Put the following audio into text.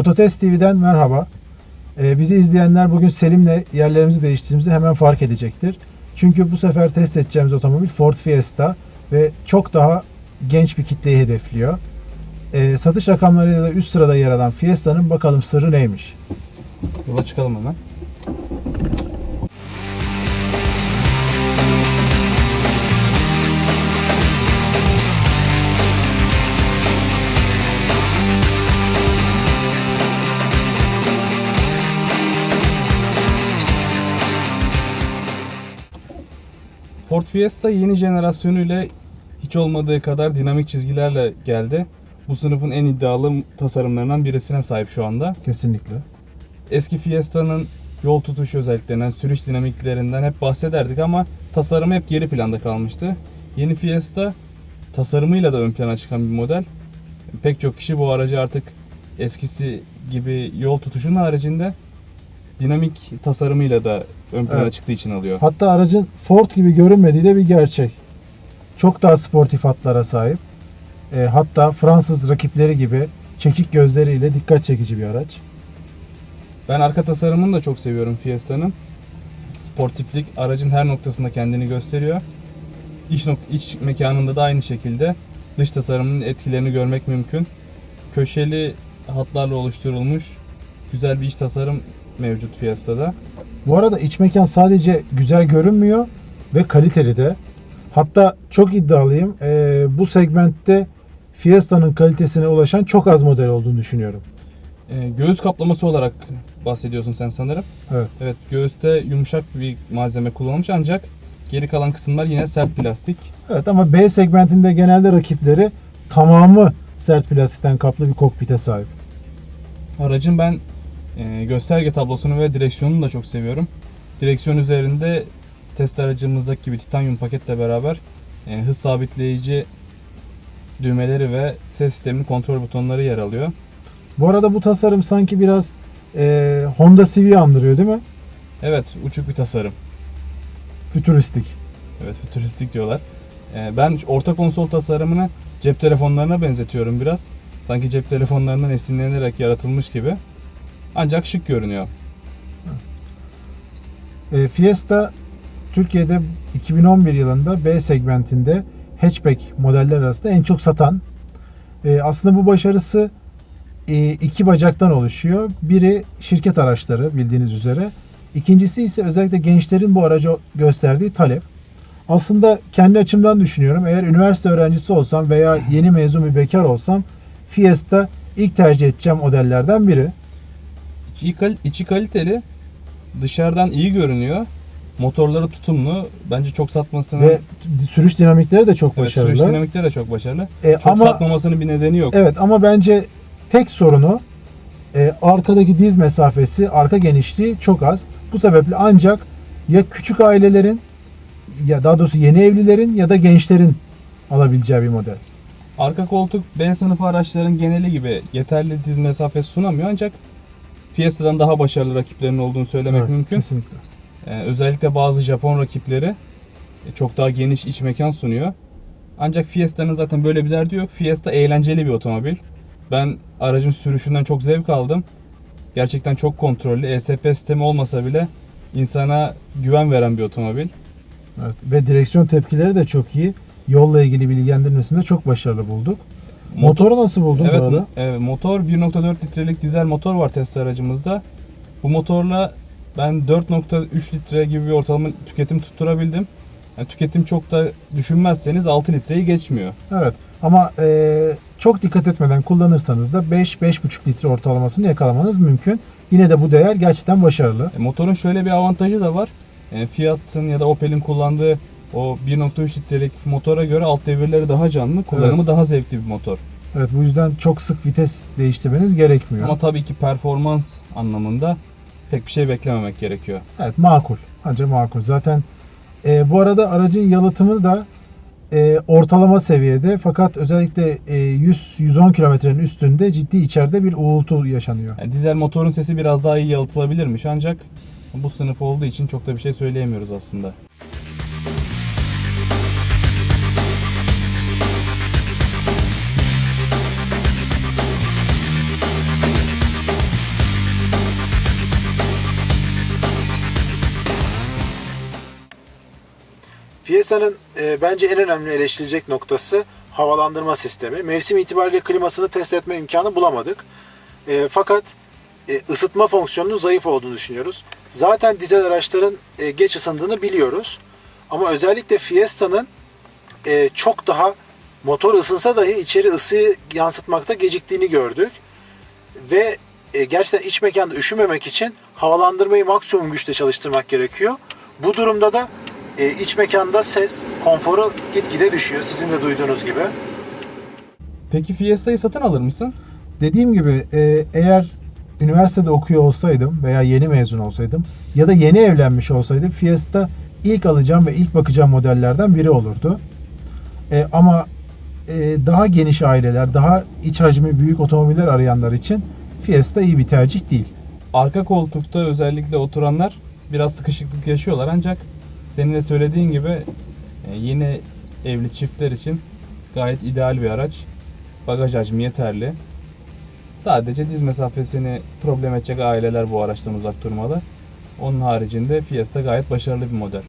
Ototest TV'den merhaba. Ee, bizi izleyenler bugün Selim'le yerlerimizi değiştirdiğimizi hemen fark edecektir. Çünkü bu sefer test edeceğimiz otomobil Ford Fiesta ve çok daha genç bir kitleyi hedefliyor. Ee, satış rakamlarıyla da üst sırada yer alan Fiesta'nın bakalım sırrı neymiş? Yola çıkalım hemen. Ford Fiesta yeni jenerasyonuyla hiç olmadığı kadar dinamik çizgilerle geldi. Bu sınıfın en iddialı tasarımlarından birisine sahip şu anda. Kesinlikle. Eski Fiesta'nın yol tutuş özelliklerinden, sürüş dinamiklerinden hep bahsederdik ama tasarımı hep geri planda kalmıştı. Yeni Fiesta tasarımıyla da ön plana çıkan bir model. Pek çok kişi bu aracı artık eskisi gibi yol tutuşun haricinde dinamik tasarımıyla da ön plana Evet. çıktığı için alıyor. Hatta aracın Ford gibi görünmediği de bir gerçek. Çok daha sportif hatlara sahip. Ee, hatta Fransız rakipleri gibi çekik gözleriyle dikkat çekici bir araç. Ben arka tasarımını da çok seviyorum Fiesta'nın. Sportiflik aracın her noktasında kendini gösteriyor. İç, nok- iç mekanında da aynı şekilde dış tasarımının etkilerini görmek mümkün. Köşeli hatlarla oluşturulmuş güzel bir iç tasarım mevcut Fiesta'da. Bu arada iç mekan sadece güzel görünmüyor ve kaliteli de. Hatta çok iddialıyım. ee, bu segmentte Fiesta'nın kalitesine ulaşan çok az model olduğunu düşünüyorum. Ee, göğüs kaplaması olarak bahsediyorsun sen sanırım. Evet. Evet göğüste yumuşak bir malzeme kullanılmış ancak geri kalan kısımlar yine sert plastik. Evet ama B segmentinde genelde rakipleri tamamı sert plastikten kaplı bir kokpite sahip. Aracın ben e, gösterge tablosunu ve direksiyonunu da çok seviyorum. Direksiyon üzerinde test aracımızdaki gibi titanyum paketle beraber e, hız sabitleyici düğmeleri ve ses sisteminin kontrol butonları yer alıyor. Bu arada bu tasarım sanki biraz ee, Honda Civic'i andırıyor değil mi? Evet, uçuk bir tasarım. Fütüristik. Evet, fütüristik diyorlar. E, ben orta konsol tasarımını cep telefonlarına benzetiyorum biraz. Sanki cep telefonlarından esinlenerek yaratılmış gibi. Ancak şık görünüyor. E, Fiesta Türkiye'de 2011 yılında B segmentinde hatchback modeller arasında en çok satan. E, aslında bu başarısı e, iki bacaktan oluşuyor. Biri şirket araçları bildiğiniz üzere. İkincisi ise özellikle gençlerin bu araca gösterdiği talep. Aslında kendi açımdan düşünüyorum. Eğer üniversite öğrencisi olsam veya yeni mezun bir bekar olsam Fiesta ilk tercih edeceğim modellerden biri. İçi, kal- içi kaliteli, dışarıdan iyi görünüyor. Motorları tutumlu. Bence çok satmasının Ve sürüş dinamikleri de çok evet, başarılı. sürüş dinamikleri de çok başarılı. E, Çok ama satmamasının bir nedeni yok. evet ama bence tek sorunu e, arkadaki diz mesafesi, arka genişliği çok az. Bu sebeple ancak ya küçük ailelerin ya daha doğrusu yeni evlilerin ya da gençlerin alabileceği bir model. Arka koltuk B sınıfı araçların geneli gibi yeterli diz mesafesi sunamıyor ancak Fiesta'dan daha başarılı rakiplerinin olduğunu söylemek Evet, mümkün. Kesinlikle. Ee, özellikle bazı Japon rakipleri e, çok daha geniş iç mekan sunuyor. Ancak Fiesta'nın zaten böyle bir derdi yok. Fiesta eğlenceli bir otomobil. Ben aracın sürüşünden çok zevk aldım. Gerçekten çok kontrollü. ESP sistemi olmasa bile insana güven veren bir otomobil. Evet. Ve direksiyon tepkileri de çok iyi. Yolla ilgili bilgilendirmesinde çok başarılı bulduk. Motoru nasıl buldun evet, bu arada? evet, motor 1.4 litrelik dizel motor var test aracımızda. Bu motorla ben 4.3 litre gibi bir ortalama tüketim tutturabildim. Yani tüketim çok da düşünmezseniz 6 litreyi geçmiyor. Evet. Ama e, çok dikkat etmeden kullanırsanız da 5-5,5 litre ortalamasını yakalamanız mümkün. Yine de bu değer gerçekten başarılı. E, motorun şöyle bir avantajı da var. E, Fiat'ın ya da Opel'in kullandığı o 1.3 litrelik motora göre alt devirleri daha canlı, kullanımı Evet. daha zevkli bir motor. Evet bu yüzden çok sık vites değiştirmeniz gerekmiyor. Ama tabii ki performans anlamında pek bir şey beklememek gerekiyor. Evet makul. Ancak makul. Zaten e, bu arada aracın yalıtımı da e, ortalama seviyede fakat özellikle e, 100-110 kilometrenin üstünde ciddi içeride bir uğultu yaşanıyor. Yani dizel motorun sesi biraz daha iyi yalıtılabilirmiş ancak bu sınıf olduğu için çok da bir şey söyleyemiyoruz aslında. Fiesta'nın e, bence en önemli eleştirilecek noktası havalandırma sistemi. Mevsim itibariyle klimasını test etme imkanı bulamadık. E, fakat e, ısıtma fonksiyonunun zayıf olduğunu düşünüyoruz. Zaten dizel araçların e, geç ısındığını biliyoruz. Ama özellikle Fiesta'nın e, çok daha motor ısınsa dahi içeri ısıyı yansıtmakta geciktiğini gördük. Ve e, gerçekten iç mekanda üşümemek için havalandırmayı maksimum güçte çalıştırmak gerekiyor. Bu durumda da e, iç mekanda ses konforu gitgide düşüyor. Sizin de duyduğunuz gibi. Peki Fiesta'yı satın alır mısın? Dediğim gibi e, eğer üniversitede okuyor olsaydım veya yeni mezun olsaydım ya da yeni evlenmiş olsaydım Fiesta ilk alacağım ve ilk bakacağım modellerden biri olurdu. E, ama e, daha geniş aileler, daha iç hacmi büyük otomobiller arayanlar için Fiesta iyi bir tercih değil. Arka koltukta özellikle oturanlar biraz sıkışıklık yaşıyorlar ancak senin de söylediğin gibi e, yeni evli çiftler için gayet ideal bir araç. Bagaj hacmi yeterli. Sadece diz mesafesini problem edecek aileler bu araçtan uzak durmalı. Onun haricinde Fiesta gayet başarılı bir model.